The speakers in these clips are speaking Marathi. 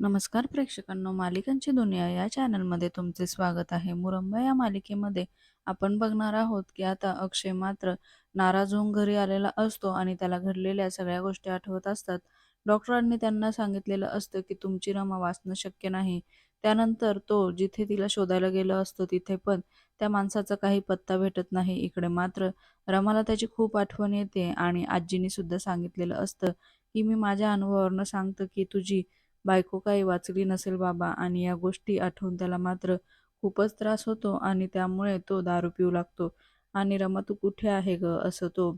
नमस्कार प्रेक्षकांनो मालिकांची दुनिया या चॅनलमध्ये तुमचे स्वागत आहे. मुरंबा या मालिकेमध्ये आपण बघणार आहोत की आता अक्षय मात्र नाराज होऊन घरी आलेला असतो आणि त्याला घडलेल्या सगळ्या गोष्टी आठवत असतात. डॉक्टरांनी त्यांना सांगितलेलं असतं की तुमची रमा वाचणं शक्य नाही. त्यानंतर तो जिथे तिला शोधायला गेलं असतो तिथे पण त्या माणसाचा काही पत्ता भेटत नाही. इकडे मात्र रमाला त्याची खूप आठवण येते आणि आजीने सुद्धा सांगितलेलं असतं की मी माझ्या अनुभवावरनं सांगतो की तुझी बायको काही वाचली नसेल बाबा आणि या गोष्टी आठवून त्याला मात्र खूपच त्रास होतो आणि त्यामुळे तो दारू पिऊ लागतो. आणि रमा तू कुठे आहे ग? असं तो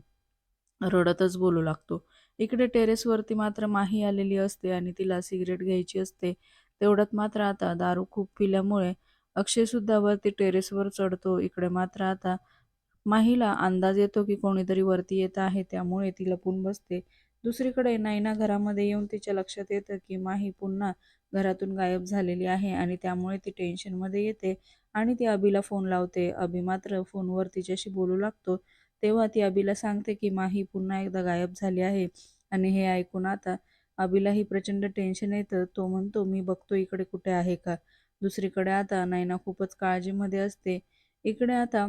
रडतच बोलू लागतो. इकडे टेरेसवरती मात्र माही आलेली असते आणि तिला सिगरेट घ्यायची असते. तेवढ्यात मात्र आता दारू खूप पिल्यामुळे अक्षयसुद्धा वरती टेरेसवर चढतो. इकडे मात्र आता माहीला अंदाज येतो की कोणीतरी वरती येत आहे. त्यामुळे ती लपून बसते. दुसरीकडे नायना घरामध्ये येऊन तिच्या लक्षात येतं की माही पुन्हा घरातून गायब झालेली आहे आणि त्यामुळे ती टेन्शनमध्ये येते आणि ती अभिला फोन लावते. अभि मात्र फोनवर तिच्याशी बोलू लागतो. तेव्हा ती अभिला सांगते की माही पुन्हा एकदा गायब झाली आहे आणि हे ऐकून आता अभिलाही प्रचंड टेन्शन येतं. तो म्हणतो मी बघतो इकडे कुठे आहे का? दुसरीकडे आता नैना खूपच काळजीमध्ये असते. इकडे आता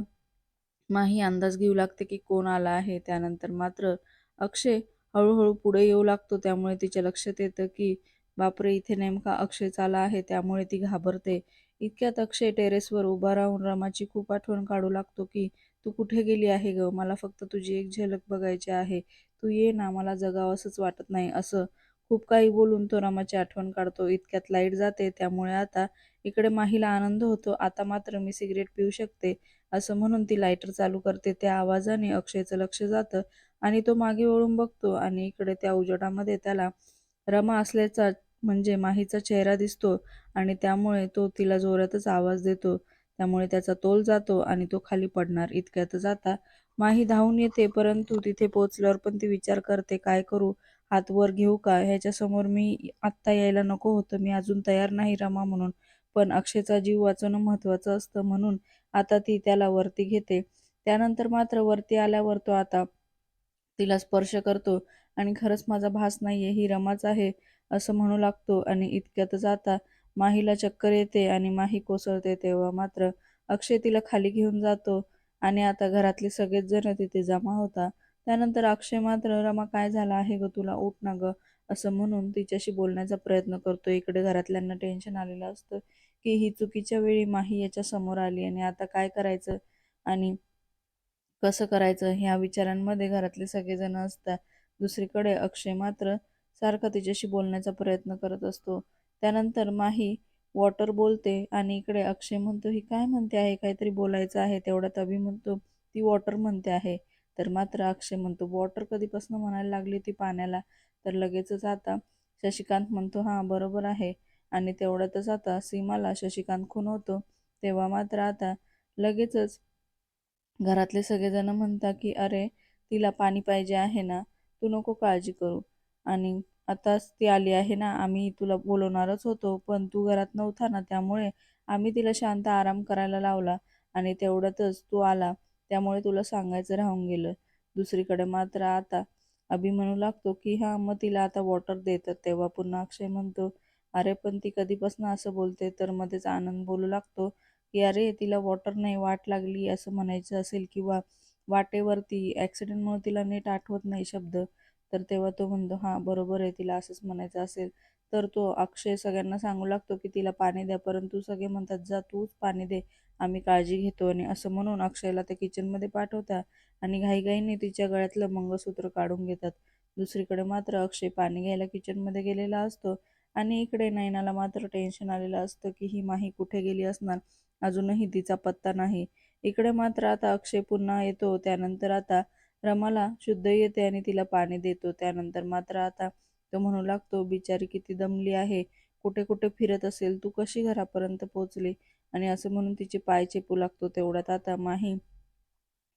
माही अंदाज घेऊ लागते की कोण आला आहे. त्यानंतर मात्र अक्षय हळूहळू पुढे येऊ लागतो. त्यामुळे तिच्या लक्षात येतं की बापरे इथे नेमका अक्षय आला आहे त्यामुळे ती घाबरते. इतक्यात अक्षय टेरेसवर उभा राहून रमाची खूप आठवण काढू लागतो की तू कुठे गेली आहे ग? मला फक्त तुझी एक झलक बघायची आहे. तू ये ना मला जगावंसंच वाटत नाही. असं खूप काही बोलून तो रमाची आठवण काढतो. इतक्यात लाइट जाते त्यामुळे आता इकडे माहीला आनंद होतो. आता मात्र मी सिगरेट पिऊ शकते असं म्हणून ती लायटर चालू करते. त्या आवाजाने अक्षयचं लक्ष जातं आणि तो मागे वळून बघतो आणि इकडे त्या उजेडामध्ये त्याला रमा असल्याचा म्हणजे माहीचा चेहरा दिसतो आणि त्यामुळे तो तिला जोरातच आवाज देतो. त्यामुळे त्याचा तोल जातो आणि तो खाली पडणार. इतक्यात जाता माही धावून येते परंतु तिथे पोचल्यावर पण ती विचार करते काय करू? हात वर घेऊ का? ह्याच्यासमोर मी आत्ता यायला नको होतं. मी अजून तयार नाही रमा म्हणून. पण अक्षयचा जीव वाचवणं महत्वाचं असतं म्हणून आता ती त्याला वरती घेते. त्यानंतर मात्र वरती आल्यावर तो आता तिला स्पर्श करतो आणि खरंच माझा भास नाहीये ही रमाच आहे असं म्हणू लागतो आणि इतक्यातच आता माहीला चक्कर येते आणि माही कोसळते तेव्हा मात्र अक्षय तिला खाली घेऊन जातो आणि आता घरातले सगळेच जण तिथे जमा होता. त्यानंतर अक्षय मात्र रमा काय झालं आहे ग तुला? उठ ना ग. असं म्हणून तिच्याशी बोलण्याचा प्रयत्न करतो इकडे घरातल्यांना टेन्शन आलेलं असतं की ही चुकीच्या वेळी माही याच्या समोर आली आणि आता काय करायचं आणि कसं करायचं ह्या विचारांमध्ये घरातले सगळेजण असतात. दुसरीकडे अक्षय मात्र सारखा तिच्याशी बोलण्याचा प्रयत्न करत असतो. त्यानंतर माही वॉटर बोलते आणि इकडे अक्षय म्हणतो ही काय म्हणते आहे? काहीतरी बोलायचं आहे तेवढ्यात अभि म्हणतो ती वॉटर म्हणते आहे. तर मात्र अक्षय म्हणतो वॉटर कधीपासून म्हणायला लागली ती पाण्याला? तर लगेचच आता शशिकांत म्हणतो हां बरोबर आहे. आणि तेवढ्यातच आता सीमाला शशिकांत खून होतो. तेव्हा मात्र आता लगेचच घरातले सगळेजण म्हणतात की अरे तिला पाणी पाहिजे आहे ना? तू नको काळजी करू. आणि आताच ती आली आहे ना आम्ही तुला बोलवणारच होतो. पण तू घरात नव्हता ना त्यामुळे आम्ही तिला शांत आराम करायला लावला. आणि तेवढ्यातच तू आला. त्यामुळे तुला सांगायचं राहून गेलं. दुसरीकडे मात्र आता अभि म्हणू लागतो की हां मग तिला आता वॉटर देतात. तेव्हा पुन्हा अक्षय म्हणतो अरे पण ती कधीपासून असं बोलते तर मध्येच आनंद बोलू लागतो की अरे तिला वॉटर नाही वाट लागली असं म्हणायचं असेल किंवा वाटेवरती ॲक्सिडेंटमुळे तिला नीट आठवत नाही शब्द. तर तेव्हा तो म्हणतो हां बरोबर आहे तिला असंच म्हणायचं असेल तर तो अक्षय सगळ्यांना सांगू लागतो की तिला पाणी द्या परंतु सगळे म्हणतात जा तूच पाणी दे आम्ही काळजी घेतो. आणि असं म्हणून अक्षयला ते किचनमध्ये पाठवतात आणि घाईघाईने तिच्या गळ्यातलं मंगळसूत्र काढून घेतात. दुसरीकडे मात्र अक्षय पाणी घ्यायला किचनमध्ये गेलेला असतो आणि इकडे नैनाला मात्र टेन्शन आलेलं असतं की ही माही कुठे गेली असणार? अजूनही तिचा पत्ता नाही. इकडे मात्र आता अक्षय पुन्हा येतो त्यानंतर आता रमाला शुद्ध येते आणि तिला पाणी देतो. त्यानंतर मात्र आता तो म्हणू लागतो बिचारी किती दमली आहे. कुठे कुठे फिरत असेल तू? कशी घरापर्यंत पोचली आणि असं म्हणून तिचे पाय चेपू लागतो तेवढ्यात. आता माही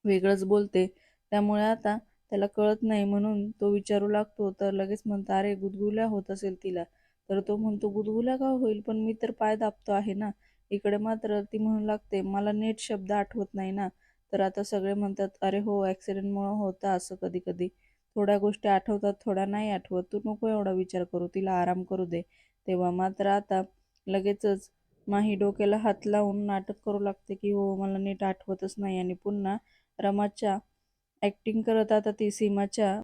वेगळंच बोलते. त्यामुळे आता त्याला कळत नाही म्हणून तो विचारू लागतो. तर लगेच म्हणतो अरे गुदगुल्या होत असेल तिला. तर तो म्हणतो गुदगुल्या का होईल? पण मी तर पाय दाबतो आहे ना. इकडे मात्र ती म्हणू लागते मला नीट शब्द आठवत नाही ना. तर आता सगळे म्हणतात अरे हो ॲक्सिडेंटमुळं होतं असं कधी कधी थोड्या गोष्टी आठवतात थोड्या नाही आठवत. तू नको एवढा विचार करू तिला आराम करू दे. तेव्हा मात्र आता लगेचच माही डोक्याला हात लावून नाटक करू लागते की हो मला नीट आठवतच नाही. आणि पुन्हा रमाच्या ॲक्टिंग करत आता ती सीमाच्या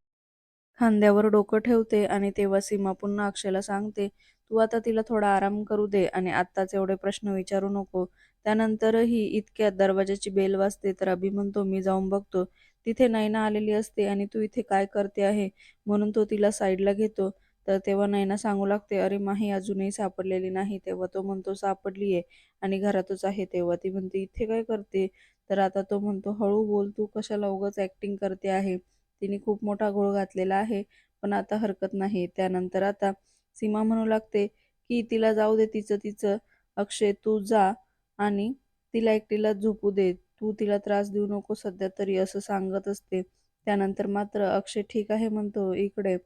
खांद्यावर डोकं ठेवते आणि तेव्हा सीमा पुन्हा अक्षयला सांगते तू आता तिला थोडा आराम करू दे आणि आत्ताच एवढे प्रश्न विचारू नको. त्यानंतरही इतक्या दरवाजाची बेल वाजते तर अभि म्हणतो मी जाऊन बघतो. तिथे नैना आलेली असते आणि तू इथे काय करते आहे? म्हणून तो तिला साईडला घेतो. तर तेव्हा नैना सांगू लागते अरे माही अजूनही सापडलेली नाही. तेव्हा तो म्हणतो सापडली आहे आणि घरातच आहे. तेव्हा ती म्हणते इथे काय करते? तर आता तो म्हणतो हळू बोल तू कशाला उगाच ॲक्टिंग करते आहे? तिने खूप मोठा घोळ घातलेला आहे पण आता हरकत नाही. त्यानंतर आता सीमा म्हणू लागते की तिला जाऊ दे तिचं तिचं. अक्षय तू जा आणि तिला एकटीला झोपू दे. तू तिला त्रास देऊ नको सध्या तरी असं सांगत असते. त्यानंतर मात्र अक्षय ठीक आहे म्हणतो इकडे.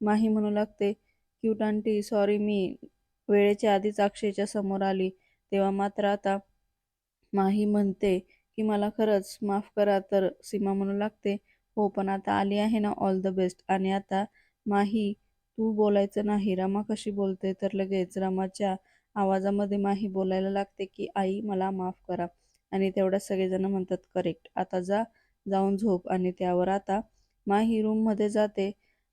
माही म्हणू लागते क्यूट आंटी सॉरी मी वेळेच्या आधीच अक्षयच्या समोर आली. तेव्हा मात्र आता माही म्हणते की मला खरंच माफ करा तर सीमा म्हणू लागते हो पण आता आली आहे ना ऑल द बेस्ट आणि आता माही तू बोलायचं नाही रमा कशी बोलते? तर लगेच रमाच्या आवाजामध्ये माही बोलायला लागते की आई मला माफ करा. आणि तेवढ्यात सगळेजण म्हणतात करेक्ट आता जा जाऊन झोप. आणि त्यावर आता माही रूममध्ये जाते.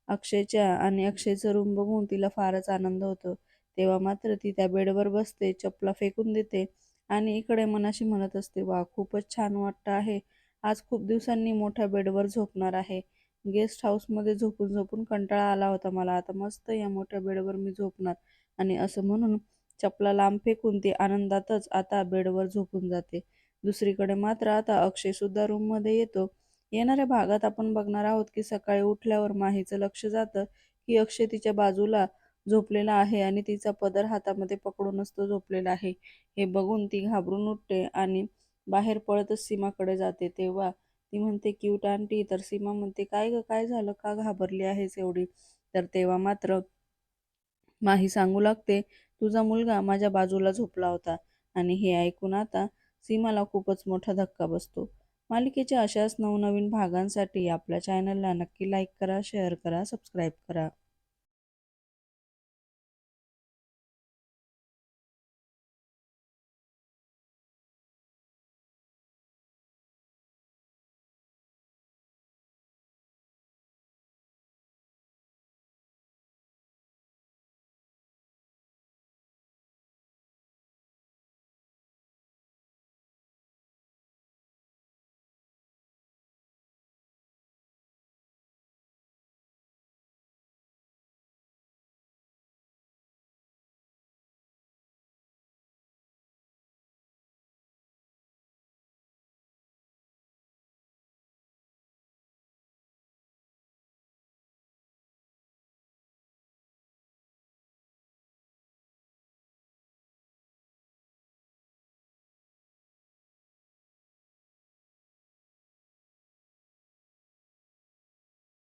अक्षयच्या आणि अक्षयचं रूम बघून तिला फारच आनंद होतो. तेव्हा मात्र ती त्या बेडवर बसते चपला फेकून देते आणि इकडे मनाशी म्हणत असते वा खूपच छान वाटतं आहे. आज खूप दिवसांनी मोठ्या बेडवर झोपणार आहे. गेस्ट हाऊसमध्ये झोपून झोपून कंटाळा आला होता मला. आता मस्त या मोठ्या बेडवर मी झोपणार. आणि असं म्हणून चपला लांब फेकून ती आनंदातच आता बेडवर झोपून जाते. दुसरीकडे मात्र आता अक्षय सुद्धा रूममध्ये येतो. येणाऱ्या भागात आपण बघणार आहोत की सकाळी उठल्यावर माहीचं लक्ष जातं की अक्षय तिच्या बाजूला झोपलेला आहे आणि तिचा पदर हातामध्ये पकडूनच तो झोपलेला आहे. हे बघून ती घाबरून उठते आणि बाहेर पळतच सीमाकडे जाते. तेव्हा ती म्हणते क्यूट आंटी तर सीमा म्हणते काय ग काय झालं? का घाबरली आहेस एवढी? तर तेव्हा मात्र माही सांगू लागते तुझा मुलगा माझ्या बाजूला झोपला होता आणि हे ऐकून आता सीमाला खूपच मोठा धक्का बसतो. मालिकेच्या अशाच नवनवीन भागांसाठी आपल्या चॅनलला नक्की लाईक करा शेअर करा सबस्क्राईब करा.